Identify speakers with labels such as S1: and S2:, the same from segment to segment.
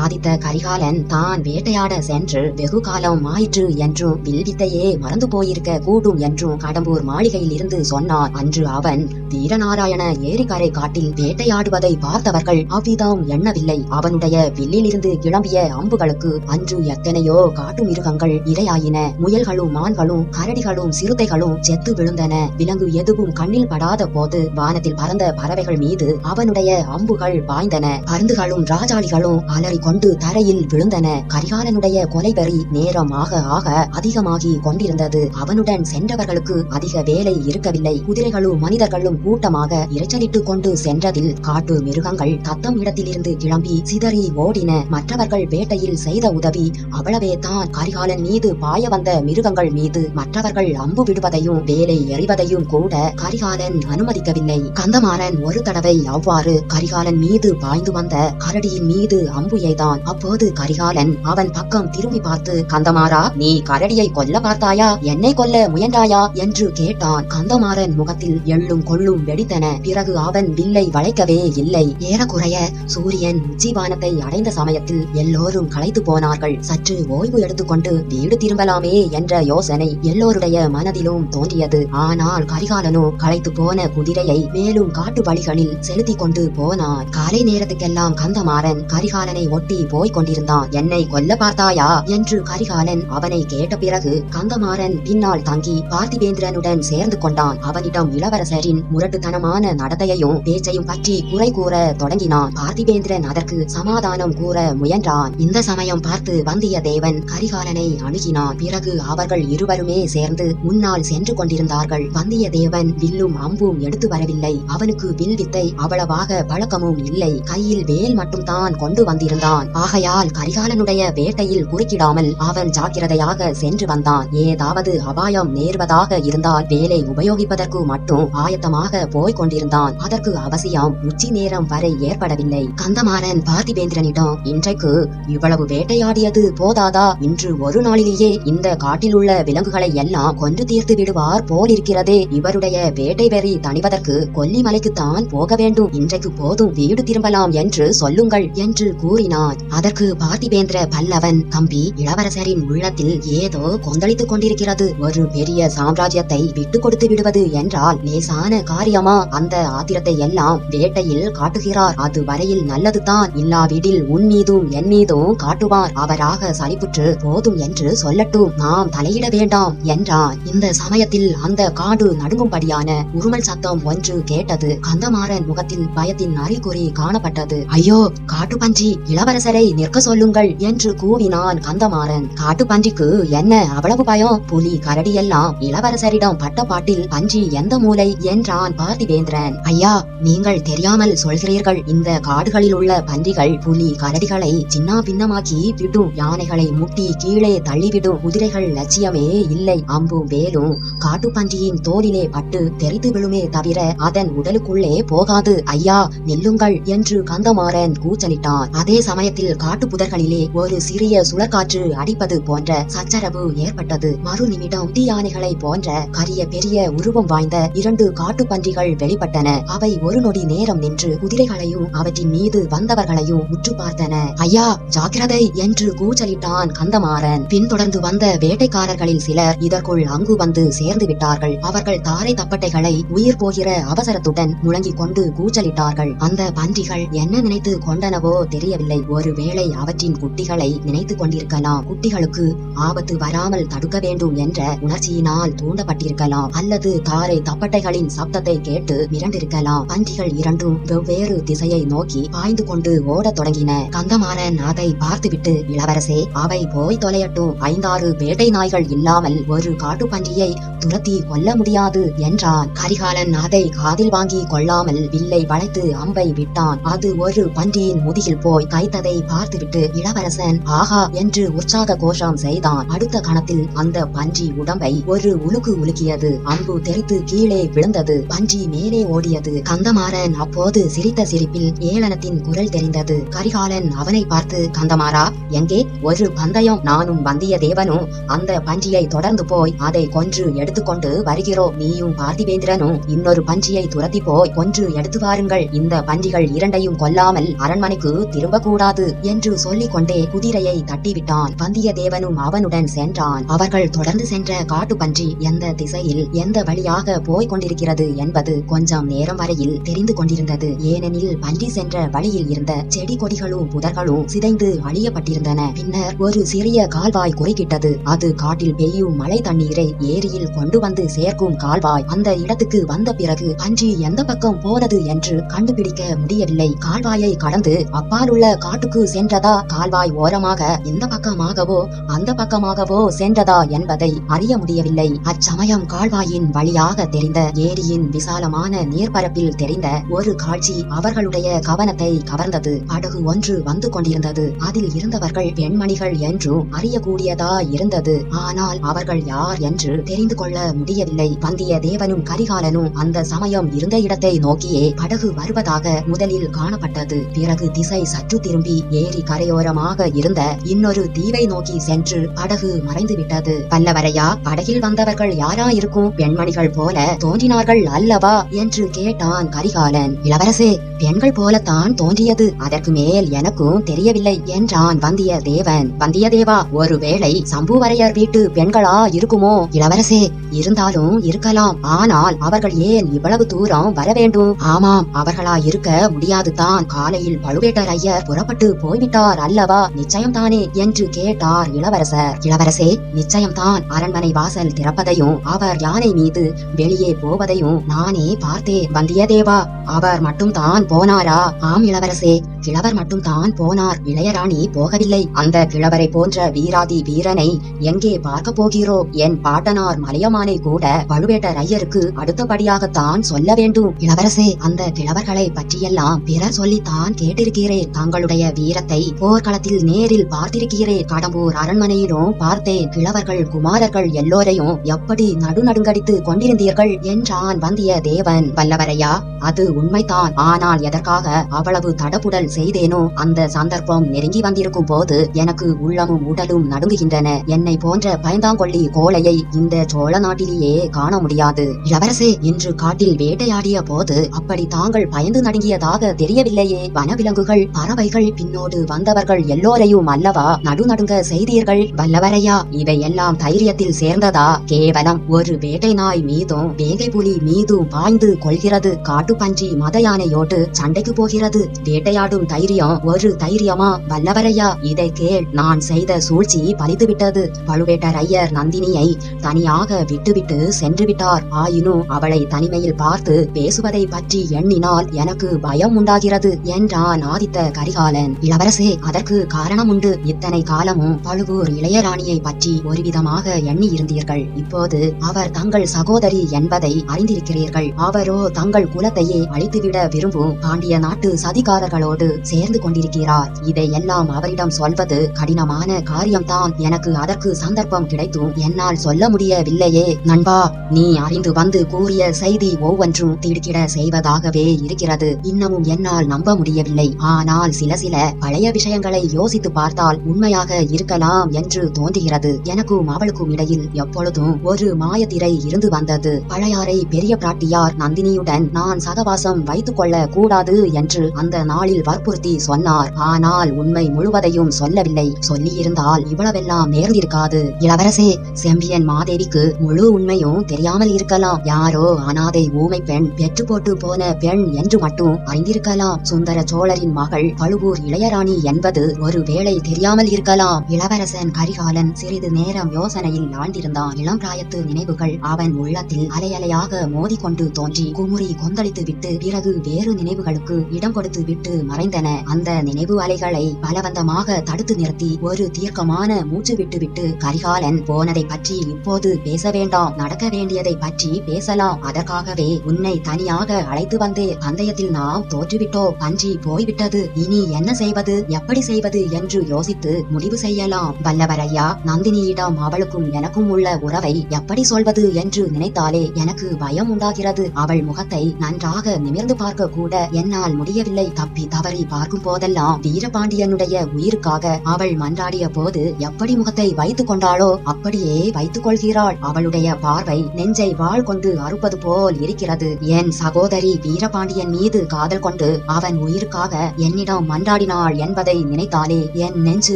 S1: ஆதித்த கரிகாலன் தான் வேட்டையாட சென்று வெகு காலம் ஆயிற்று என்றும் வில்வித்தையே மறந்து போயிருக்க கூடும் என்றும் கடம்பூர் மாளிகையில் இருந்து சொன்னார். அன்று அவன் வீரநாராயண ஏரிக்கரை காட்டில் வேட்டையாடுவதை பார்த்தவர்கள் அவ்விதம் எண்ணவில்லை. அவனுடைய வில்லிலிருந்து கிளம்பிய அம்புகளுக்கு அன்று எத்தனையோ காட்டு மிருகங்கள் இரையாயின. முயல்களும் மான்களும் கரடிகளும் சிறுத்தைகளும் செத்து விழுந்தன. விலங்கு எதுவும் கண்ணில் படாத போது வானத்தில் பறந்த பறவைகள் மீது அவனுடைய அம்புகள் பாய்ந்தன. பருந்துகளும் ராஜாளிகளும் அலறி கொண்டு தரையில் விழுந்தன. கரிகாலனுடைய கொலைவெறி நேரம் ஆக ஆக அதிகமாகி கொண்டிருந்தது. அவனுடன் சென்றவர்களுக்கு அதிக வேலை இருக்கவில்லை. குதிரைகளும் மனிதர்களும் கூட்டமாக இரைச்சலிட்டுக் கொண்டு சென்றதில் காட்டு மிருகங்கள் தத்தம் இடத்திலிருந்து கிளம்பி சிதறி ஓடின. மற்றவர்கள் வேட்டையில் செய்த உதவி அவ்வளவே தான். கரிகாலன் மீது பாய வந்த மிருகங்கள் மீது மற்றவர்கள் அம்பு விடுவதையும் வேலை எறிவதையும் கூட கரிகாலன் அனுமதிக்கவில்லை. கந்தமாறன் ஒரு தடவை அவ்வாறு கரிகாலன் மீது பாய்ந்து வந்த கரடியின் மீது அம்பு எய்தான் அப்போது கரிகாலன் அவன் பக்கம் திரும்பி பார்த்து கந்தமாறா நீ கரடியை கொல்ல பார்த்தாயா? என்னை கொல்ல முயன்றாயா? என்று கேட்டான். கந்தமாறன் முகத்தில் எள்ளும் கொள்ளும் வெடித்தன. பிறகு அவன் வில்லை வளைக்கவே இல்லை. ஏறக்குறைய சூரியன் உச்சிவானத்தை அடைந்த சமயத்தில் எல்லோரும் களைத்து போனார்கள். சற்று ஓய்வு எடுத்துக்கொண்டு வீடு திரும்பலாமே என்ற யோசனை எல்லோருடைய மனதிலும் தோன்றியது. ஆனால் கரிகாலனோ களைத்து போன குதிரையை மேலும் காட்டு வழிகளில் செலுத்திக் கொண்டு போனான் காலை நேரத்துக்கெல்லாம் கந்தமாறன் கரிகாலனை ஒட்டி போய்க் கொண்டிருந்தான் என்னை கொல்ல பார்த்தாயா? என்று கரிகாலன் அவனை கேட்ட பிறகு கந்தமாறன் பின்னால் தங்கி பார்த்திபேந்திரனுடன் சேர்ந்து கொண்டான். அவனிடம் இளவரசரின் முரட்டுத்தனமான நடத்தையையும் பேச்சையும் பற்றி குறை கூற தொடங்கினான். பார்த்திபேந்திரன் அதற்கு சமாதானம் கூற முயன்றான். இந்த சமயம் பார்த்து வந்தியத்தேவன் கரிகாலனை அணுகினான். பிறகு அவர்கள் இருவருமே சேர்ந்து முன்னால் சென்று கொண்டிருந்தார்கள். வந்தியத்தேவன் வில்லும் அம்பும் எடுத்து வரவில்லை. அவனுக்கு வில் வித்தை அவ்வளவாக பழக்கமும் இல்லை. கையில் வேல் மட்டும் தான் கொண்டு வந்திருந்தான். ஆகையால் கரிகாலனுடைய வேட்டையில் குறுக்கிடாமல் அவன் ஜாக்கிரதையாக சென்று வந்தான். ஏதாவது அபாயம் நேர்வதாக இருந்தால் வேலை உபயோகிப்பதற்கு மட்டும் ஆயத்தமாக போய்க் கொண்டிருந்தான். அதற்கு அவசியம் உச்சி நேரம் வரை ஏற்படவில்லை. கந்தமாறன் பார்த்திபேந்திரனிடம் இன்றைக்கு இவ்வளவு வேட்டையாடியது போதாதா? இன்று ஒரு நாளிலேயே இந்த காட்டில் உள்ள விலங்குகளை எல்லாம் கொன்று தீர்த்து விடுவார் போலிருக்கிறதே. இவருடைய வேட்டை வெறி தணிவதற்கு கொல்லிமலைக்குத்தான் போக வேண்டும். இன்றைக்கு போதும் வீடு திரும்பலாம் என்று சொல்லுங்கள் என்று கூறினான் அதற்கு பார்த்திபேந்திர பல்லவன் தம்பி இளவரசரின் உள்ளத்தில் ஏதோ கொந்தளித்துக் கொண்டிருக்கிறது. ஒரு பெரிய சாம்ராஜ்யத்தை விட்டு கொடுத்து விடுவது என்றால் லேசான காரியமா? அந்த ஆத்திரத்தை எல்லாம் வேட்டையில் காட்டுகிறார். அது வரையில் நல்லதுதான். இல்லாவிடில் உன் மீதும் என் மீதும் காட்டுவார். அவராக சலிப்புற்று போதும் என்று சொல்லட்டும். நாம் தலையிட வேண்டாம் என்றான். இந்த சமயத்தில் அந்த காடு நடுங்கும்படியான உருமல் சத்தம் ஒன்று கேட்டது. கந்தமாறன் முகத்தில் பயத்தின் அறிகுறி காணப்பட்டது. ஐயோ காட்டு பன்றி இளவரசரை நிற்க சொல்லுங்கள் என்று கூவினான் கந்தமாறன். காட்டுப்பன்றிக்கு என்ன? அவ்வளவு பயம்? புலி கரடி எல்லாம் இளவரசரிடம் பட்ட பாட்டில் பன்றி எந்த மூலை? என்றான் பார்த்திவேந்திரன். ஐயா நீங்கள் தெரியாமல் சொல்கிறீர்கள். இந்த காடுகளில் உள்ள பன்றிகள் புலி கரடிகளை சின்ன பின்னமாக்கி விடும். யானைகளை முட்டி கீழே தள்ளிவிடும். குதிரைகள் லட்சியமே இல்லை. அம்பும் வேலும் காட்டுப்பன்றியின் தோலிலே பட்டு தெரித்து விழுமே தவிர அதன் உடலுக்குள்ளே போகாது. ஐயா நில்லுங்கள் என்று கந்தமாறன் கூச்சலிட்டான். அதே சமயத்தில் காட்டு புதர்களிலே ஒரு சிறிய சுழற்காற்று அடிப்பது போன்ற சச்சரவு ஏற்பட்டது. மறு நிமிடம் தீயானைகளை போன்ற கரிய பெரிய உருவம் வாய்ந்த இரண்டு காட்டு பன்றிகள் வெளிப்பட்டன. அவை ஒரு நொடி நேரம் நின்று குதிரைகளையும் அவற்றின் மீது வந்தவர்களையும் உற்று பார்த்தன. ஐயா ஜாக்கிரதை! என்று கூச்சலிட்டான் கந்தமாறன். பின்தொடர்ந்து வந்த வேட்டைக்காரர்களில் சிலர் இதற்குள் அங்கு வந்து சேர்ந்து விட்டார்கள். அவர்கள் தாரை தப்பட்டைகளை உயிர் போகிற அவசரத்துடன் முழங்கிக் கொண்டு கூச்சலிட்டார்கள். அந்த பன்றிகள் என்ன நினைத்து கொண்டனவோ தெரியவில்லை. ஒருவேளை அவற்றின் குட்டிகளை நினைத்து கொண்டிருக்கலாம். குட்டிகளுக்கு ஆபத்து வராமல் தடுக்க வேண்டும் என்ற உணர்ச்சியினால் தூண்டப்பட்டிருக்கலாம். அல்லது காரை தப்பட்டைகளின் சப்தத்தை கேட்டு மிரண்டிருக்கலாம். பன்றிகள் இரண்டும் வெவ்வேறு திசையை நோக்கி பாய்ந்து கொண்டு ஓடத் தொடங்கின. கந்தமாறன் அதை பார்த்துவிட்டு இளவரசே அவை போய் தொலையட்டும். ஐந்தாறு வேட்டை நாய்கள் இல்லாமல் ஒரு காட்டு பன்றியை துரத்தி கொல்ல முடியாது என்றான். கரிகாலன் அதை காதில் வாங்கி கொள்ளாமல் வில்லை வளைத்து அம்பை விட்டான். அது ஒரு பன்றியின் முதுகில் போய் கை தைத்ததை பார்த்துவிட்டு இளவரசன் ஆஹா என்று உற்சாக கோஷம் செய்தான். அடுத்த கணத்தில் அந்த பன்றி உடம்பை ஒரு உலுக்கு உலுக்கியது. அம்பு தெரித்து கீழே விழுந்தது. பன்றி மேலே ஓடியது. கந்தமாறன் அப்போது சிரித்த சிரிப்பில் ஏளனத்தின் குரல் தெரிந்தது. கரிகாலன் அவனை பார்த்து கந்தமாறா எங்கே? ஒரு பந்தயம். நானும் வந்தியத்தேவனும் அந்த பன்றியை தொடர்ந்து போய் அதை கொன்று எடுத்துக்கொண்டு வருகிறோம் நீயும் பார்த்திவேந்திரனும் இன்னொரு பன்றியை துரத்தி போய் கொன்று எடுத்து வாருங்கள். இந்த பன்றிகள் இரண்டையும் கொல்லாமல் அரண்மனைக்கு திரும்ப கூடாது என்று சொல்லிக் கொண்டே குதிரையை தட்டிவிட்டான். வந்தியத்தேவனும் அவனுடன் சென்றான். அவர்கள் தொடர்ந்து சென்ற காட்டு பன்றி எந்த திசையில் எந்த வழியாக போய்க் கொண்டிருக்கிறது என்பது கொஞ்சம் நேரம் வரையில் தெரிந்து கொண்டிருந்தது. ஏனெனில் பன்றி சென்ற வழியில் இருந்த செடி கொடிகளும் புதர்களும் சிதைந்து அழியப்பட்டிருந்தன. பின்னர் ஒரு சிறிய கால்வாய் குறுக்கிட்டது. அது காட்டில் பெய்யும் மழை தண்ணீரை ஏரியில் கொண்டு வந்து சேர்க்கும் கால்வாய். அந்த இடத்துக்கு வந்த பிறகு பன்றி எந்த பக்கம் போனது என்று கண்டுபிடிக்க முடியவில்லை. கால்வாயை கடந்து அப்பாலுள்ள காட்டுக்கு சென்றதா? கால்வாய் ஓரமாக இந்த பக்கமாகவோ அந்த பக்கமாகவோ சென்றதா என்பதை அறிய முடியவில்லை. அச்சமயம் கால்வாயின் வழியாக தெரிந்த ஏரியின் விசாலமான நீர்பரப்பில் தெரிந்த ஒரு காட்சி அவர்களுடைய கவனத்தை கவர்ந்தது. படகு ஒன்று வந்து கொண்டிருந்தது. அதில் இருந்தவர்கள் பெண்மணிகள் என்றும் அறியக்கூடியதா இருந்தது. ஆனால் அவர்கள் யார் என்று தெரிந்து கொள்ள முடியவில்லை. வந்தியத்தேவனும் கரிகாலனும் அந்த சமயம் இருந்த இடத்தை நோக்கியே படகு வருவதாக முதலில் காணப்பட்டது. பிறகு திசை சற்று திரும்ப ஏரி கரையோரமாக இருந்த இன்னொரு தீவை நோக்கி சென்று படகு மறைந்து விட்டது பல்லவரையா படகில் வந்தவர்கள் யாரா இருக்கும் பெண்மணிகள் போல தோன்றினார்கள் அல்லவா? என்று கேட்டான் கரிகாலன். இளவரசே பெண்கள் போலத்தான் தோன்றியது. அதற்கு மேல் எனக்கும் தெரியவில்லை என்றான் வந்தியத்தேவன். வந்தியத்தேவா ஒருவேளை சம்புவரையர் வீட்டு பெண்களா இருக்குமோ இளவரசே இருந்தாலும் இருக்கலாம். ஆனால் அவர்கள் ஏன் இவ்வளவு தூரம் வர வேண்டும் ஆமாம் அவர்களா இருக்க முடியாது தான் காலையில் பழுவேட்டரையர் புறப்பட்டு போய்விட்டார் அல்லவா? நிச்சயம்தானே என்று கேட்டார் இளவரசர். இளவரசே நிச்சயம்தான். அரண்மனை வாசல் திறப்பதையும் அவர் யானை மீது வெளியே போவதையும் நானே பார்த்தேன் வந்தியத்தேவா அவர் மட்டும் தான் போனாரா? ஆம் இளவரசே கிழவர் மட்டும் தான் போனார். இளையராணி போகவில்லை. அந்த கிழவரை போன்ற வீராதி வீரனை எங்கே பார்க்க போகிறோம் என் பாட்டனார் மலையமானை கூட பழுவேட்டரையருக்கு அடுத்தபடியாகத்தான் சொல்ல வேண்டும். இளவரசே அந்த கிழவர்களை பற்றியெல்லாம் பிறர் சொல்லித்தான் கேட்டிருக்கிறேன். தங்களுடைய வீரத்தை போர்க்களத்தில் நேரில் பார்த்திருக்கிறேன் கடம்பூர் அரண்மனையிலும் பார்த்தேன். கிழவர்கள் குமாரர்கள் எல்லோரையும் எப்படி நடுநடுங்கடித்து கொண்டிருந்தீர்கள் என்றான் வந்தியத்தேவன் வல்லவரையா அது உண்மைதான். ஆனால் எதற்காக அவ்வளவு தடபுடல் செய்தேனோ அந்த சந்தர்ப்பம் நெருங்கி வந்திருக்கும் போது எனக்கு உள்ளமும் உடலும் நடுங்குகின்றன. என்னை போன்ற பயந்தாங்கொள்ளி கோலையை இந்த சோழ நாட்டிலேயே காண முடியாது. இளவரசே இன்று காட்டில் வேட்டையாடிய போது அப்படி தாங்கள் பயந்து நடுங்கியதாக தெரியவில்லையே. வனவிலங்குகள் பறவைகள் பின்னோடு வந்தவர்கள் எல்லோரையும் அல்லவா? நடுநடுங்க செய்தீர்கள் வல்லவரையா? இவையெல்லாம் தைரியத்தில் சேர்ந்ததா? கேவலம். ஒரு வேட்டை நாய் மீதும் வேங்கை புலி மீதும் பாய்ந்து கொள்கிறது. காட்டுப்பன்றி மத யானையோடு சண்டைக்கு போகிறது. வேட்டையாடும் தைரியம் ஒரு தைரியமா? வல்லவரையா இதை கேள். நான் செய்த சூழ்ச்சி பலித்துவிட்டது. பழுவேட்டர் பழுவேட்டரையர் நந்தினியை தனியாக விட்டுவிட்டு சென்று விட்டார் ஆயினும் அவளை தனிமையில் பார்த்து பேசுவதை பற்றி எண்ணினால் எனக்கு பயம் உண்டாகிறது என்றான் ஆதித்த கரிகால் கரிகாலன் இளவரசே அதற்கு காரணம் உண்டு இத்தனை காலமும் பழுவூர் இளையராணியை பற்றி ஒருவிதமாக எண்ணி இருந்தீர்கள் இப்போது அவர் தங்கள் சகோதரி என்பதை அறிந்திருக்கிறீர்கள். அவரோ தங்கள் குலத்தையே அழித்துவிட விரும்பும் பாண்டிய நாட்டு சதிகாரர்களோடு சேர்ந்து கொண்டிருக்கிறார். இதையெல்லாம் அவரிடம் சொல்வது கடினமான காரியம்தான். எனக்கு அதற்கு சந்தர்ப்பம் கிடைத்தும் என்னால் சொல்ல முடியவில்லையே. நண்பா நீ அறிந்து வந்து கூறிய செய்தி ஒவ்வொன்றும் திடுக்கிட செய்வதாகவே இருக்கிறது. இன்னமும் என்னால் நம்ப முடியவில்லை. ஆனால் சில சில பழைய விஷயங்களை யோசித்து பார்த்தால் உண்மையாக இருக்கலாம் என்று தோன்றுகிறது. எனக்கும் அவளுக்கும் இடையில் எப்பொழுதும் ஒரு மாயத்திரை இருந்து வந்தது. பழையாறை பெரிய பிராட்டியார் நந்தினியுடன் நான் சகவாசம் வைத்துக் கொள்ள கூடாது என்று அந்த நாளில் வற்புறுத்தி சொன்னார். ஆனால் உண்மை முழுவதையும் சொல்லவில்லை. சொல்லியிருந்தால் இவ்வளவெல்லாம் நேர்ந்திருக்காது. இளவரசே செம்பியன் மாதேவிக்கு முழு உண்மையும் தெரியாமல் இருக்கலாம். யாரோ அனாதை ஊமை பெண் பெற்று போட்டு போன பெண் என்று மட்டும் அறிந்திருக்கலாம். சுந்தர சோழரின் மகள் பழுவூர் இளையராணி என்பது ஒரு வேளை தெரியாமல் இருக்கலாம். இளவரசன் கரிகாலன் சிறிது நேரம் யோசனையில் ஆழ்ந்திருந்தான். இளம் பிராயத்து நினைவுகள் அவன் உள்ளத்தில் அலையலையாக மோதிக்கொண்டு தோன்றி குமுறி கொந்தளித்து விட்டு பிறகு வேறு நினைவுகளுக்கு இடம் கொடுத்து விட்டு மறைந்தன. அந்த நினைவு அலைகளை பலவந்தமாக தடுத்து நிறுத்தி ஒரு தீர்க்கமான மூச்சு விட்டுவிட்டு கரிகாலன் போனதை பற்றி இப்போது பேச வேண்டாம். நடக்க வேண்டியதை பற்றி பேசலாம். அதற்காகவே உன்னை தனியாக அழைத்து வந்தே பந்தயத்தில் நாம் தோற்றுவிட்டோம். பன்றி போய்விட்டது. இனி என்ன செய்வது எப்படி செய்வது என்று யோசித்து முடிவு செய்யலாம். வல்லவரையா நந்தினியிடம் அவளுக்கும் எனக்கும் உள்ள உறவை எப்படி சொல்வது என்று நினைத்தாலே எனக்கு பயம் உண்டாகிறது. அவள் முகத்தை நன்றாக நிமிர்ந்து பார்க்க கூட என்னால் முடியவில்லை. தப்பி தவறி பார்க்கும் போதெல்லாம் வீரபாண்டியனுடைய உயிருக்காக அவள் மன்றாடிய போது எப்படி முகத்தை வைத்துக் கொண்டாளோ அப்படியே வைத்துக் கொள்கிறாள். அவளுடைய பார்வை நெஞ்சை வாழ் கொண்டு அறுப்பது போல் இருக்கிறது. என் சகோதரி வீரபாண்டியன் மீது காதல் கொண்டு அவன் உயிருக்காக என்னிடம் மன்றாடி வாதாடினாள் என்பதை நினைத்தாலே என் நெஞ்சு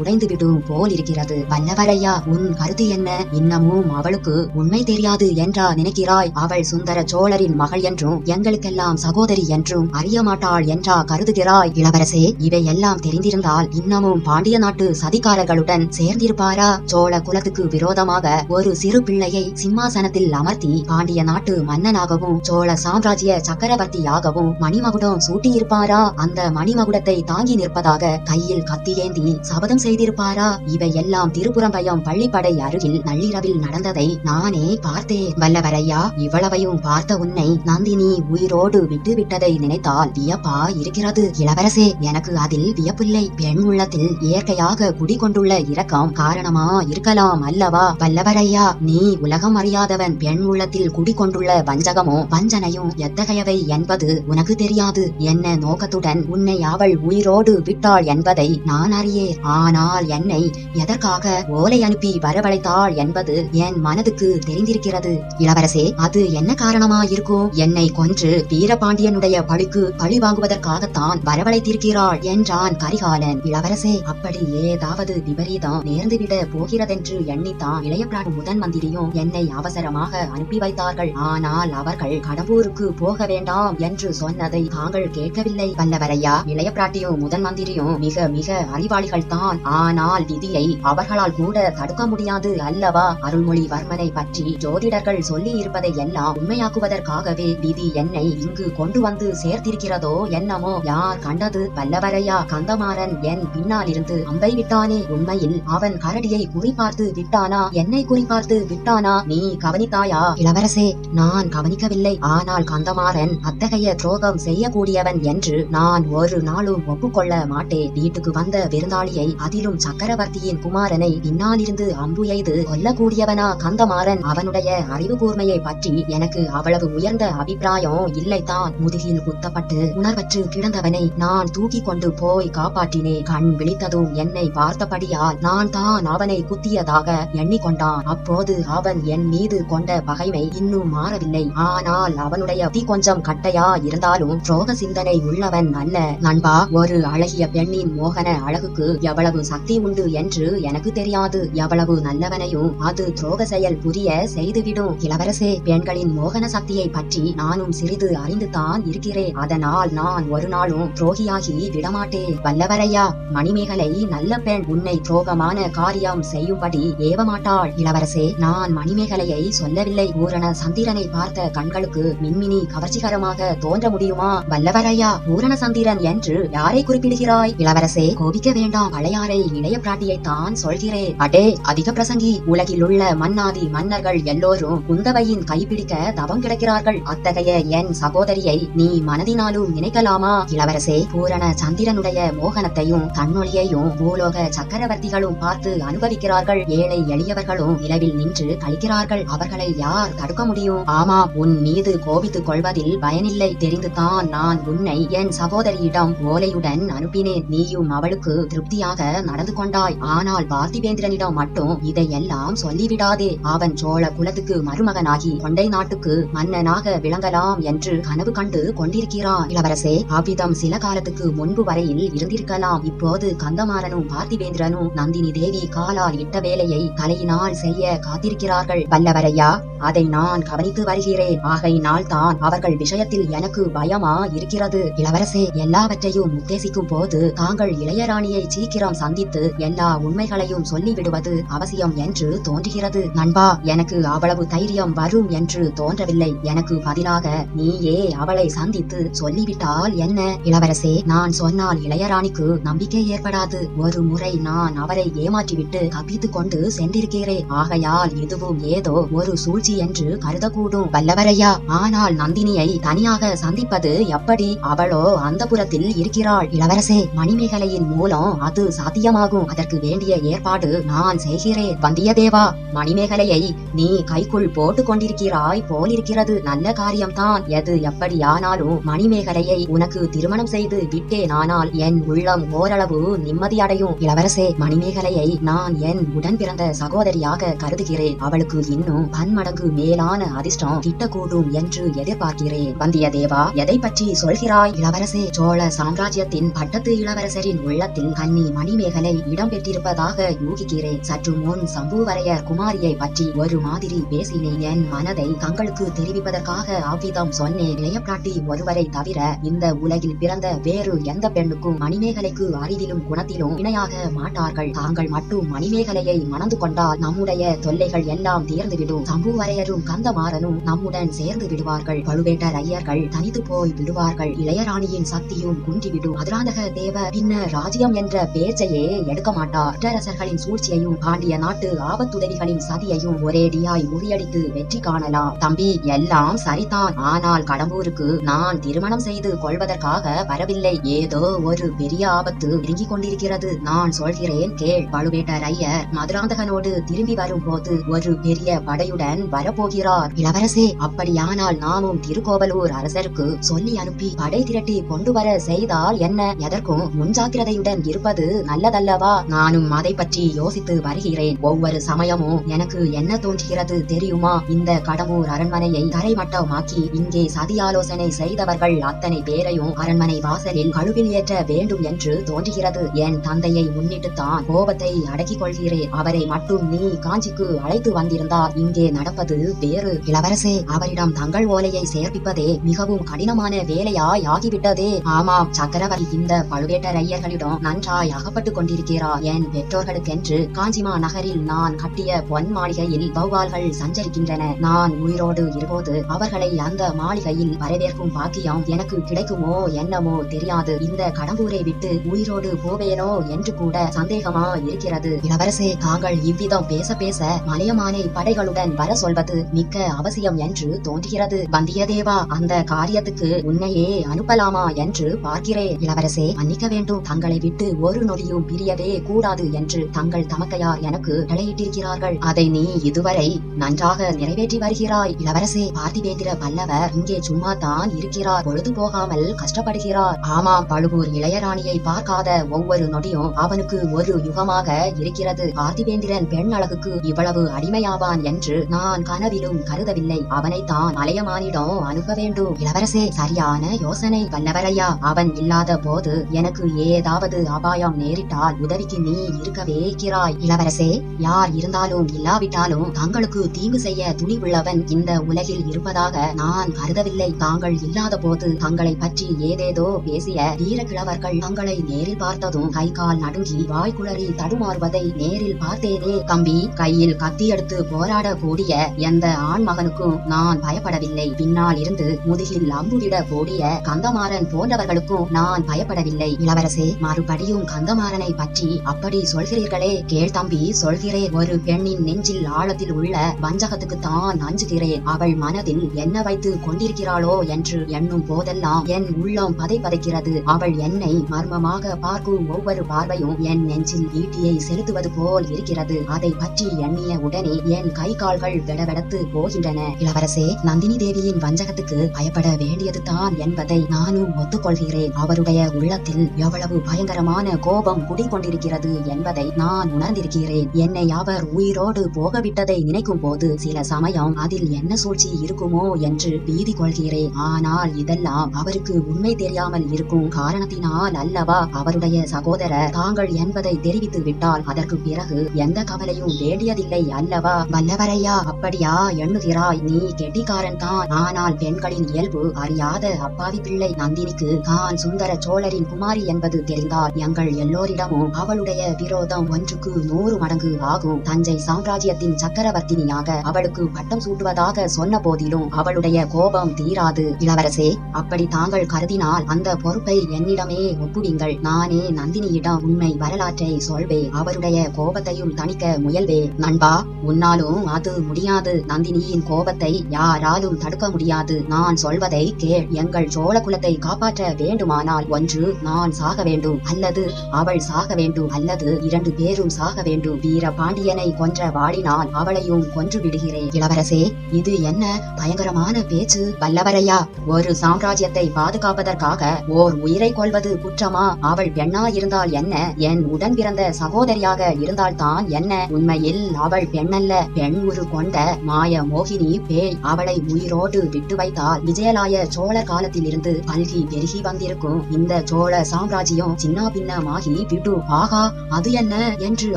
S1: உடைந்துவிடும் போல் இருக்கிறது வல்லவரையா உன் கருத்து என்ன? இன்னமும் அவளுக்கு உண்மை தெரியாது என்றா நினைக்கிறாய்? அவள் சுந்தர சோழரின் மகள் என்றும் எங்களுக்கெல்லாம் சகோதரி என்றும் அறிய மாட்டாள் என்றா கருதுகிறாய்? இளவரசே இவையெல்லாம் தெரிந்திருந்தால் இன்னமும் பாண்டிய நாட்டு சதிகாரர்களுடன் சேர்ந்திருப்பாரா? சோழ குலத்துக்கு விரோதமாக ஒரு சிறு பிள்ளையை சிம்மாசனத்தில் அமர்த்தி பாண்டிய நாட்டு மன்னனாகவும் சோழ சாம்ராஜ்ய சக்கரவர்த்தியாகவும் மணிமகுடம் சூட்டியிருப்பாரா? அந்த மணிமகுடத்தை தாங்கி நிற்பதாக கையில் கத்தியேந்தி சபதம் செய்திருப்பாரா? இவை எல்லாம் திருப்புறம்பயம் பள்ளிப்படை அருகில் நள்ளிரவில் நடந்ததை நானே பார்த்தேன் வல்லவரையா இவ்வளவையும் பார்த்த உன்னை நந்தினி உயிரோடு விட்டு விட்டதை நினைத்தால் வியப்பா இருக்கிறது. இளவரசே எனக்கு அதில் வியப்பில்லை. பெண் உள்ளத்தில் இயற்கையாக குடிகொண்டுள்ள இரக்கம் காரணமா இருக்கலாம் அல்லவா? வல்லவரையா நீ உலகம் அறியாதவன். பெண் உள்ளத்தில் குடிகொண்டுள்ள வஞ்சகமோ வஞ்சனையும் எத்தகையவை என்பது உனக்கு தெரியாது. என்ன நோக்கத்துடன் உன்னை அவள் உயிரோ உயிரோடு விட்டாள் என்பதை நான் அறியேன். ஆனால் என்னை எதற்காக ஓலை அனுப்பி வரவழைத்தாள் என்பது என் மனதுக்கு தெரிந்திருக்கிறது. இளவரசே அது என்ன காரணமா இருக்கும் என்னை கொன்று வீரபாண்டியனுடைய பழிக்கு பழி வாங்குவதற்காகத்தான் வரவழைத்திருக்கிறாள் என்றான் கரிகாலன். இளவரசே அப்படி ஏதாவது விபரீதம் நேர்ந்துவிட போகிறதென்று எண்ணித்தான் இளையபிரான் முதன் மந்திரியும் என்னை அவசரமாக அனுப்பி வைத்தார்கள். ஆனால் அவர்கள் கடம்பூருக்கு போக வேண்டாம் என்று சொன்னதை தாங்கள் கேட்கவில்லை. வல்லவரையா இளைய பிராட்டியும் முதன் மந்திரியும் மிக மிக அறிவாளிகள் தான் ஆனால் விதியை அவர்களால் கூட தடுக்க முடியாது அல்லவா? அருள்மொழிவர்மனை பற்றி ஜோதிடர்கள் சொல்லி இருப்பதை எல்லாம் உண்மையாக்குவதற்காகவே விதி என்னை இங்கு கொண்டு வந்து சேர்த்திருக்கிறதோ என்னமோ? யார் கண்டது? பல்லவரையா கந்தமாறன் என் பின்னால் இருந்து அம்பை விட்டானே உண்மையில் அவன் கரடியை குறிபார்த்து விட்டானா? என்னை குறிப்பார்த்து விட்டானா? நீ கவனித்தாயா? இளவரசே நான் கவனிக்கவில்லை. ஆனால் கந்தமாறன் அத்தகைய துரோகம் செய்யக்கூடியவன் என்று நான் ஒரு நாளும் கொள்ள மாட்டேன் வீட்டுக்கு வந்த விருந்தாளியை அதிலும் சக்கரவர்த்தியின் குமாரனை பின்னாலிருந்து அம்பு எய்து கொல்லக்கூடியவனா கந்தமாறன். அவனுடைய அறிவு கூர்மையை பற்றி எனக்கு அவ்வளவு உயர்ந்த அபிப்பிராயம் இல்லைதான் முதுகில் குத்தப்பட்டு உணர்வற்று கிடந்தவனை நான் தூக்கி கொண்டு போய் காப்பாற்றினேன் கண் விழித்ததும் என்னை பார்த்தபடியால் நான் தான் அவனை குத்தியதாக எண்ணிக்கொண்டான். அப்போது அவன் என் மீது கொண்ட பகைமை இன்னும் மாறவில்லை. ஆனால் அவனுடைய கொஞ்சம் கட்டையா இருந்தாலும் துரோக சிந்தனை உள்ளவன் அல்ல. நண்பா ஒரு அழகிய பெண்ணின் மோகன அழகுக்கு எவ்வளவு சக்தி உண்டு என்று எனக்கு தெரியாது. எவ்வளவு நல்லவனையும் அது துரோக செயல் புரிய செய்துவிடும். இளவரசே பெண்களின் மோகன சக்தியை பற்றி நானும் சிறிது அறிந்துதான் இருக்கிறேன். அதனால் நான் ஒரு நாளும் துரோகியாகி விடமாட்டேன். வல்லவரையா மணிமேகலை நல்ல பெண். உன்னை துரோகமான காரியம் செய்யும்படி ஏவமாட்டாள். இளவரசே நான் மணிமேகலையை சொல்லவில்லை. பூரண சந்திரனை பார்த்த கண்களுக்கு மின்மினி கவர்ச்சிகரமாக தோன்ற முடியுமா? வல்லவரையா பூரண சந்திரன் என்று யாரை குறிப்பிடுகிறாய்? இளவரசே கோபிக்க வேண்டாம். பழையாறை இளைய பிராட்டியை தான் சொல்கிறேன். அடே அதிக பிரசங்கி. உலகில் உள்ள மன்னாதி மன்னர்கள் எல்லோரும் குந்தவையின் கைப்பிடிக்க தவம் கிடக்கிறார்கள். அத்தகைய என் சகோதரியை நீ மனதினாலும் நினைக்கலாமா? இளவரசே பூரண சந்திரனுடைய மோகனத்தையும் தன்னொழியையும் பூலோக சக்கரவர்த்திகளும் பார்த்து அனுபவிக்கிறார்கள். ஏழை எளியவர்களும் நிலவில் நின்று கழிக்கிறார்கள். அவர்களை யார் தடுக்க முடியும்? ஆமா உன் மீது கோபித்துக் கொள்வதில் பயனில்லை. தெரிந்துதான் நான் உன்னை என் சகோதரியிடம் ஓலையுடன் அனுப்பினேன். நீயும் அவளுக்கு திருப்தியாக நடந்து கொண்டாய். ஆனால் பார்த்திபேந்திரனிடம் மட்டும் இதையெல்லாம் சொல்லிவிடாதே. அவன் சோழ குலத்துக்கு மருமகனாகி கொண்டை நாட்டுக்கு மன்னனாக விளங்கலாம் என்று கனவு கண்டு கொண்டிருக்கிறான். இளவரசே அவ்விதம் சில காலத்துக்கு முன்பு வரையில் இருந்திருக்கலாம். இப்போது கந்தமாறனும் பார்த்திபேந்திரனும் நந்தினி தேவி காலால் இட்ட வேலையை கலையினால் செய்ய காத்திருக்கிறார்கள். வல்லவரையா அதை நான் கவனித்து வருகிறேன். ஆகையினால் தான் அவர்கள் விஷயத்தில் எனக்கு பயமா இருக்கிறது. இளவரசே எல்லாவற்றையும் சந்திக்கும் போது தாங்கள் இளையராணியை சீக்கிரம் சந்தித்து எல்லா உண்மைகளையும் சொல்லிவிடுவது அவசியம் என்று தோன்றுகிறது. நண்பா எனக்கு அவ்வளவு தைரியம் வரும் என்று தோன்றவில்லை. எனக்கு பதிலாக நீயே அவளை சந்தித்து சொல்லிவிட்டால் என்ன? இளவரசே நான் சொன்னால் இளையராணிக்கு நம்பிக்கை ஏற்படாது. ஒரு முறை நான் அவரை ஏமாற்றிவிட்டு தப்பித்துக் கொண்டு சென்றிருக்கிறேன். ஆகையால் இதுவும் ஏதோ ஒரு சூழ்ச்சி என்று கருதக்கூடும். வல்லவரையா ஆனால் நந்தினியை தனியாக சந்திப்பது எப்படி? அவளோ அந்த புறத்தில் இருக்கிறாள். இளவரசே மணிமேகலையின் மூலம் அது சாத்தியமாகும். அதற்கு வேண்டிய ஏற்பாடு நான் செய்கிறேன். வந்தியத்தேவா மணிமேகலையை நீ கைக்குள் போட்டு கொண்டிருக்கிறாய் போலிருக்கிறது. நல்ல காரியம்தான். எது எப்படியானாலும் மணிமேகலையை உனக்கு திருமணம் செய்து விட்டேனானால் என் உள்ளம் ஓரளவு நிம்மதியடையும். இளவரசே மணிமேகலையை நான் என் உடன் பிறந்த சகோதரியாக கருதுகிறேன். அவளுக்கு இன்னும் பன்மடங்கு மேலான அதிர்ஷ்டம் கிட்டக்கூடும் என்று எதிர்பார்க்கிறேன். வந்தியத்தேவா எதை பற்றி சொல்கிறாய்? இளவரசே சோழ சாம்ராஜ்யத்தின் பட்டத்து இளவரசரின் உள்ளத்தில் கன்னி மணிமேகலை இடம்பெற்றிருப்பதாக யூகிக்கிறேன். சற்று முன் சம்புவரையர் குமாரியை பற்றி ஒரு மாதிரி பேசினேன். என் மனதை தங்களுக்கு தெரிவிப்பதற்காக அவ்விதம் சொன்னேன். இளையப்பாட்டி ஒருவரை தவிர இந்த உலகில் பிறந்த வேறு எந்த பெண்ணுக்கும் மணிமேகலைக்கு அறிவிலும் குணத்திலும் இணையாக மாட்டார்கள். தாங்கள் மட்டும் மணிமேகலையை மணந்து கொண்டால் நம்முடைய தொல்லைகள் எல்லாம் தீர்ந்துவிடும். சம்புவரையரும் கந்தமாறனும் நம்முடன் சேர்ந்து விடுவார்கள். பழுவேட்டர் ஐயர்கள் தனித்து போய் விடுவார்கள். இளையராணியின் சக்தியும் குன்றிவிடும். மதுராந்தக தேவ பின்னர் ராஜ்யம் என்ற பேச்சையே எடுக்க மாட்டார். சிற்றரசர்களின் சூழ்ச்சியையும் பாண்டிய நாட்டு ஆபத்துதவிகளின் சதியையும் ஒரேடியாய் முறியடித்து வெற்றி காணலாம். தம்பி எல்லாம் சரிதான். ஆனால் கடம்பூருக்கு நான் திருமணம் செய்து கொள்வதற்காக வரவில்லை. ஏதோ ஒரு பெரிய ஆபத்து நெருங்கிக் கொண்டிருக்கிறது. நான் சொல்கிறேன் கேள். பழுவேட்டர் ஐயர் மதுராந்தகனோடு திரும்பி வரும்போது ஒரு பெரிய படையுடன் வரப்போகிறார். இளவரசே அப்படியானால் நாமும் திருக்கோவலூர் அரசருக்கு சொல்லி அனுப்பி படை திரட்டி கொண்டு வர செய்தால் என்ன? எதற்கும் முன்ஜாக்கிரதையுடன் இருப்பது நல்லதல்லவா? நானும் அதை பற்றி யோசித்து வருகிறேன். ஒவ்வொரு சமயமும் எனக்கு என்ன தோன்றுகிறது தெரியுமா? இந்த கடம்பூர் அரண்மனையை தரைமட்டமாக்கி இங்கே சதி ஆலோசனை செய்தவர்கள் அத்தனை பேரையும் அரண்மனை வாசலில் கழுவில் ஏற்ற வேண்டும் என்று தோன்றுகிறது. என் தந்தையை முன்னிட்டு தான் கோபத்தை அடக்கிக் கொள்கிறேன். அவரை மட்டும் நீ காஞ்சிக்கு அழைத்து வந்திருந்தால் இங்கே நடப்பது வேறு. இளவரசே அவரிடம் தங்கள் ஓலையை சேர்ப்பிப்பதே மிகவும் கடினமான வேலையாய் ஆகிவிட்டதே. ஆமாம் சக்கரவர்த்தி. இந்த பழுவேட்டரையர்களிடம் நன்றாய் அகப்பட்டுக் கொண்டிருக்கிறார் என் பெற்றோர்களுக்கென்று காஞ்சிமா நகரில் நான் கட்டிய பொன் மாளிகையில் பௌவால்கள் சஞ்சரிக்கின்றன. நான் உயிரோடு இருபோது அவர்களை அந்த மாளிகையில் வரவேற்கும் பாக்கியம் எனக்கு கிடைக்குமோ என்னமோ தெரியாது. இந்த கடம்பூரை விட்டு உயிரோடு போவேனோ என்று கூட சந்தேகமா இருக்கிறது. இளவரசே தாங்கள் இவ்விதம் பேச பேச மலையமானை படைகளுடன் வர சொல்வது மிக்க அவசியம் என்று தோன்றுகிறது. வந்தியத்தேவா அந்த காரியத்துக்கு உன்னையே அனுப்பலாமா என்று பார்க்கிறேன். இளவரசே மன்னிக்க வேண்டும். தங்களை விட்டு ஒரு நொடியும் பிரியவே கூடாது என்று தங்கள் தமக்கையார் எனக்கு தலையிட்டிருக்கிறார்கள். அதை நீ இதுவரை நன்றாக நிறைவேற்றி வருகிறாய். இளவரசே பார்த்திபேந்திர பல்லவர் இங்கே சும்மா தான் இருக்கிறார். பொழுது போகாமல் கஷ்டப்படுகிறார். ஆமாம் பழுவூர் இளையராணியை பார்க்காத ஒவ்வொரு நொடியும் அவனுக்கு ஒரு யுகமாக இருக்கிறது. பார்த்திபேந்திரன் பெண் அழகுக்கு இவ்வளவு அடிமையாவான் என்று நான் கனவிலும் கருதவில்லை. அவனைத்தான் மலையமானிடம் அனுப்ப வேண்டும். இளவரசே சரியான யோசனை. வல்லவரையா அவன் இல்லாத போ போது எனக்கு ஏதாவது அபாயம் நேரிட்டால் உதவிக்கு நீ இருக்கவே இருக்கிறாய். இளவரசே யார் இருந்தாலும் இல்லாவிட்டாலும் தங்களுக்கு தீங்கு செய்ய துணிவுள்ளவன் இந்த உலகில் இருப்பதாக நான் கருதவில்லை. தாங்கள் இல்லாத போது தங்களை பற்றி ஏதேதோ பேசிய வீரக்கிழவர்கள் தங்களை நேரில் பார்த்ததும் கை கால் நடுங்கி வாய்க்குளறி தடுமாறுவதை நேரில் பார்த்தேனே. தம்பி கையில் கத்தி எடுத்து போராட கூடிய எந்த ஆண் மகனுக்கும் நான் பயப்படவில்லை. பின்னால் இருந்து முதுகில் அம்புவிட கூடிய கந்தமாறன் போன்றவர்களுக்கும் நான் பய பயப்படவில்லை இளவரசே மறுபடியும் கந்தமாறனை பற்றி அப்படி சொல்கிறீர்களே. கேள் தம்பி சொல்கிறேன். ஒரு பெண்ணின் நெஞ்சில் ஆழத்தில் உள்ள வஞ்சகத்துக்கு தான் அஞ்சுகிறேன் அவள் மனதில் என்ன வைத்து கொண்டிருக்கிறாளோ என்று எண்ணும் போதெல்லாம் என் உள்ளம் பதை பதைக்கிறது. அவள் என்னை மர்மமாக பார்க்கும் ஒவ்வொரு பார்வையும் என் நெஞ்சில் ஈட்டியை செலுத்துவது போல் இருக்கிறது. அதை பற்றி எண்ணிய உடனே என் கை கால்கள் விடவெடத்து போகின்றன. இளவரசே நந்தினி தேவியின் வஞ்சகத்துக்கு பயப்பட வேண்டியது தான் என்பதை நானும் ஒத்துக்கொள்கிறேன். அவருடைய உள்ளத்தில் எவ்வளவு பயங்கரமான கோபம் குடிகொண்டிருக்கிறது என்பதை நான் உணர்ந்திருக்கிறேன். என்னை அவர் உயிரோடு போகவிட்டதை நினைக்கும் போது சில சமயம் அதில் என்ன சூழ்ச்சி இருக்குமோ என்று பீதி கொள்கிறேன் ஆனால் இதெல்லாம் அவருக்கு உண்மை தெரியாமல் இருக்கும் காரணத்தினால் அல்லவா அவருடைய சகோதரர் தாங்கள் என்பதை தெரிவித்து விட்டால் அதற்கு பிறகு எந்த கவலையும் வேண்டியதில்லை அல்லவா? வல்லவரையா அப்படியா எண்ணுகிறாய்? நீ கெட்டிக்காரன் தான் ஆனால் பெண்களின் இயல்பு அறியாத அப்பாவி பிள்ளை நந்தினிக்கு தான் சுந்தர சோழ சோழரின் குமாரி என்பது தெரிந்தால் எங்கள் எல்லோரிடமும் அவளுடைய விரோதம் ஒன்றுக்கு நூறு மடங்கு ஆகும். தஞ்சை சாம்ராஜ்யத்தின் சக்கரவர்த்தினியாக அவளுக்கு பட்டம் சூட்டுவதாக சொன்ன போதிலும் அவளுடைய கோபம் தீராது. இளவரசே அப்படி தாங்கள் கருதினால் அந்த பொறுப்பை என்னிடமே ஒப்புவிங்கள். நானே நந்தினியிடம் உண்மை வரலாற்றை சொல்வேன் அவருடைய கோபத்தையும் தணிக்க முயல்வே. நண்பா உன்னாலும் அது முடியாது. நந்தினியின் கோபத்தை யாராலும் தடுக்க முடியாது. நான் சொல்வதை கேள். எங்கள் சோழ குலத்தை காப்பாற்ற வேண்டுமானால் ஒன்று நான் சாக வேண்டும் அல்லது அவள் சாக வேண்டும் அல்லது இரண்டு பேரும் சாக வேண்டும். வீர பாண்டியனை கொன்ற வாடினால் அவளையும் கொன்று விடுகிறேன். இளவரசே இது என்ன பயங்கரமான பேச்சு? வல்லவரையா ஒரு சாம்ராஜ்யத்தை பாதுகாப்பதற்காக ஓர் உயிரை கொள்வது குற்றமா? அவள் பெண்ணா இருந்தால் என்ன? என் உடன் பிறந்த சகோதரியாக இருந்தால்தான் என்ன? உண்மையில் அவள் பெண்ணல்ல பெண் உரு கொண்ட மாய மோகினி பேய் அவளை உயிரோடு விட்டு வைத்தால் விஜயலாய சோழர் காலத்தில் இருந்து பல்கி பெருகி வந்திருக்கும். இந்த இருந்த சோழ சாம்ராஜ்யம் சின்ன பின்னமாகி விடு. ஆகா அது என்ன? என்று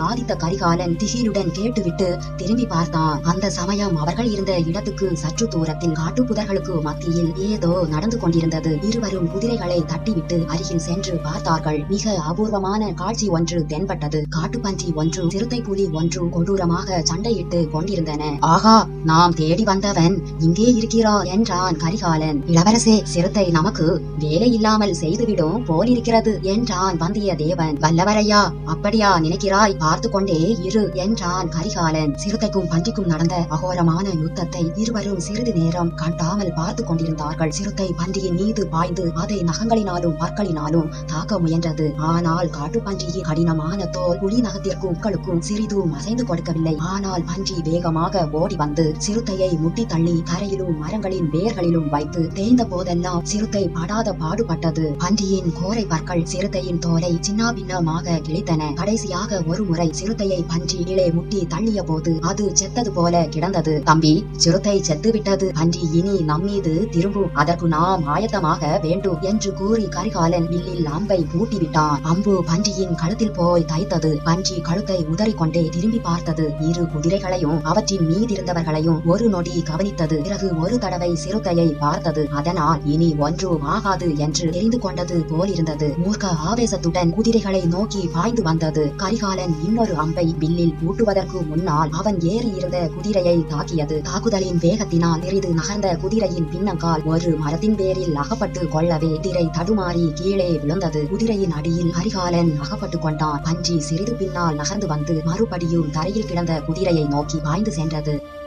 S1: ஆதித்த கரிகாலன் திகிலுடன் கேட்டுவிட்டு திரும்பி பார்த்தான். அந்த சமயம் அவர்கள் இருந்த இடத்துக்கு சற்று தூரத்தில் காட்டுப்புதர்களுக்கு மத்தியில் ஏதோ நடந்து கொண்டிருந்தது. இருவரும் குதிரைகளை தட்டிவிட்டு அருகில் சென்று பார்த்தார்கள். மிக அபூர்வமான காட்சி ஒன்று தென்பட்டது. காட்டுப்பன்றி ஒன்றும் சிறுத்தை புலி ஒன்றும் கொடூரமாக சண்டையிட்டு கொண்டிருந்தன. ஆகா நாம் தேடி வந்தவன் இங்கே இருக்கிறான் என்றான் கரிகாலன். இளவரசே சிறுத்தை நமக்கு வேலை இல்லாமல் செய்துவிடும் ஏதோ போல் இருக்கிறது என்றான் வந்தியத்தேவன் வல்லவரையா அப்படியா நினைக்கிறாய்? பார்த்து கொண்டே இரு என்றான் கரிகாலன். சிறுத்தைக்கும் பன்றிக்கும் நடந்த அகோரமான யுத்தத்தை இருவரும் சிறிது நேரம் கண்டாமல் பார்த்து கொண்டிருந்தார்கள். சிறுத்தை பன்றியின் மீது பாய்ந்து அதை நகங்களினாலும் பற்களினாலும் தாக்க முயன்றது. ஆனால் காட்டு பன்றியின் கடினமான தோல் புலி நகத்திற்கும் உட்களுக்கும் சிறிதும் அசைந்து கொடுக்கவில்லை. ஆனால் பன்றி வேகமாக ஓடி வந்து சிறுத்தையை முட்டி தள்ளி தரையிலும் மரங்களின் வேர்களிலும் வைத்து தேய்ந்த போதெல்லாம் சிறுத்தை படாத பாடுபட்டது. பன்றியின் கோரை பற்கள் சிறுத்தையின் தோலை சின்னாபின்னமாக கிழித்தன. கடைசியாக ஒரு முறை சிறுத்தையை பன்றி கீழே முட்டி தள்ளிய போது அது செத்தது போல கிடந்தது. தம்பி சிறுத்தை செத்து விட்டது பன்றி இனி நம்மீது திரும்பும் அதற்கு நாம் ஆயத்தமாக வேண்டும் என்று கூறி கரிகாலன் வில்லில் அம்பை பூட்டிவிட்டான். அம்பு பன்றியின் கழுத்தில் போய் தைத்தது. பன்றி கழுத்தை உதறிக்கொண்டே திரும்பி பார்த்தது. இரு குதிரைகளையும் அவற்றின் மீதிருந்தவர்களையும் ஒரு நொடி கவனித்தது. பிறகு ஒரு தடவை சிறுத்தையை பார்த்தது. அதனால் இனி ஒன்றும் ஆகாது என்று தெரிந்து கொண்டது போலிருந்தது மூர்க்க ஆவேசத்துடன் குதிரைகளை நோக்கி பாய்ந்து வந்தது. கரிகாலன் இன்னொரு அம்பை வில்லில் ஊட்டுவதற்கு முன்னால் அவன் ஏறி இருந்த குதிரையை தாக்கியது. தாக்குதலின் வேகத்தினால் சிறிது நகர்ந்த குதிரையின் பின்னங்கால் ஒரு மரத்தின் பேரில் அகப்பட்டு கொள்ளவே குதிரை தடுமாறி கீழே விழுந்தது. குதிரையின் அடியில் கரிகாலன் அகப்பட்டு கொண்டான். பன்றி சிறிது பின்னால் நகர்ந்து வந்து மறுபடியும் தரையில் கிடந்த குதிரையை நோக்கி பாய்ந்து சென்றது.